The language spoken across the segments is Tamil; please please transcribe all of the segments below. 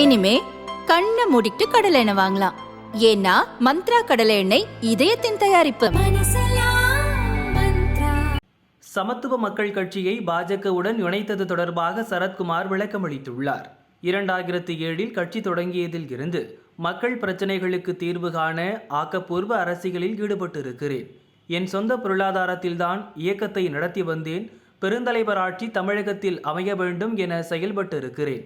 இனிமே கண்ணை மூடிட்டு கடலை எண்ணெய் வாங்கலாம். ஏன்னா மந்த்ரா கடலை எண்ணெய் இதயத்தின் தயாரிப்பு. சமத்துவ மக்கள் கட்சியை பாஜகவுடன் இணைத்தது தொடர்பாக சரத்குமார் விளக்கமளித்துள்ளார் இரண்டாயிரத்தி ஏழில் கட்சி தொடங்கியதில் இருந்து மக்கள் பிரச்சனைகளுக்கு தீர்வு காண ஆக்கப்பூர்வ அரசியலில் ஈடுபட்டிருக்கிறேன். என் சொந்த பொருளாதாரத்தில்தான் இயக்கத்தை நடத்தி வந்தேன். பெருந்தலைவர் ஆட்சி தமிழகத்தில் அமைய வேண்டும் என செயல்பட்டிருக்கிறேன்.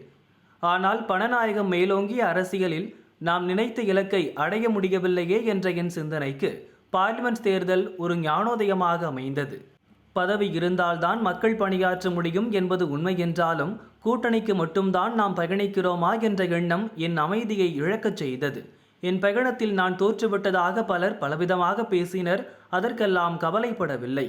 ஆனால் பணநாயகம் மேலோங்கிய அரசியலில் நாம் நினைத்த இலக்கை அடைய முடியவில்லையே என்ற என் சிந்தனைக்கு பார்லிமெண்ட் தேர்தல் ஒரு ஞானோதயமாக அமைந்தது. பதவி இருந்தால்தான் மக்கள் பணியாற்ற முடியும் என்பது உண்மை என்றாலும் கூட்டணிக்கு மட்டும்தான் நாம் பயணிக்கிறோமா என்ற எண்ணம் என் அமைதியை இழக்கச் செய்தது. என் பயணத்தில் நான் தோற்றுவிட்டதாக பலர் பலவிதமாக பேசினர் அதற்கெல்லாம் கவலைப்படவில்லை.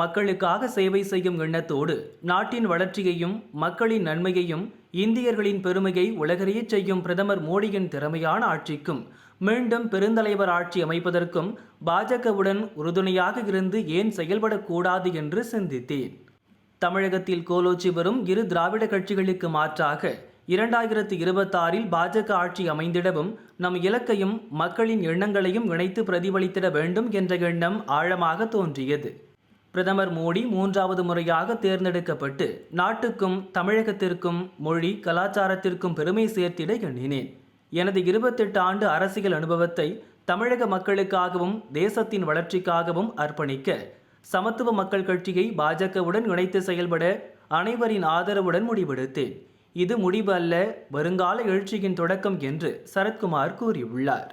மக்களுக்காக சேவை செய்யும் எண்ணத்தோடு நாட்டின் வளர்ச்சியையும் மக்களின் நன்மையையும் இந்தியர்களின் பெருமையை உலகறியச் செய்யும் பிரதமர் மோடியின் திறமையான ஆட்சிக்கும் மீண்டும் பெருந்தலைவர் ஆட்சி அமைப்பதற்கும் பாஜகவுடன் உறுதுணையாக இருந்து ஏன் செயல்படக்கூடாது என்று சிந்தித்தேன். தமிழகத்தில் கோலோச்சி வரும் இரு திராவிட கட்சிகளுக்கு மாற்றாக இரண்டாயிரத்தி இருபத்தாறில் பாஜக ஆட்சி அமைந்திடவும் நம் இலக்கையும் மக்களின் எண்ணங்களையும் இணைத்து பிரதிபலித்திட வேண்டும் என்ற எண்ணம் ஆழமாக தோன்றியது. பிரதமர் மோடி மூன்றாவது முறையாக தேர்ந்தெடுக்கப்பட்டு நாட்டுக்கும் தமிழகத்திற்கும் மொழி கலாச்சாரத்திற்கும் பெருமை சேர்த்திட எண்ணினேன். எனது இருபத்தெட்டு ஆண்டு அரசியல் அனுபவத்தை தமிழக மக்களுக்காகவும் தேசத்தின் வளர்ச்சிக்காகவும் அர்ப்பணிக்க சமத்துவ மக்கள் கட்சியை பாஜகவுடன் இணைத்து செயல்பட அனைவரின் ஆதரவுடன் முடிவெடுத்தேன். இது முடிவு அல்ல வருங்கால எழுச்சியின் தொடக்கம் என்று சரத்குமார் கூறியுள்ளார்.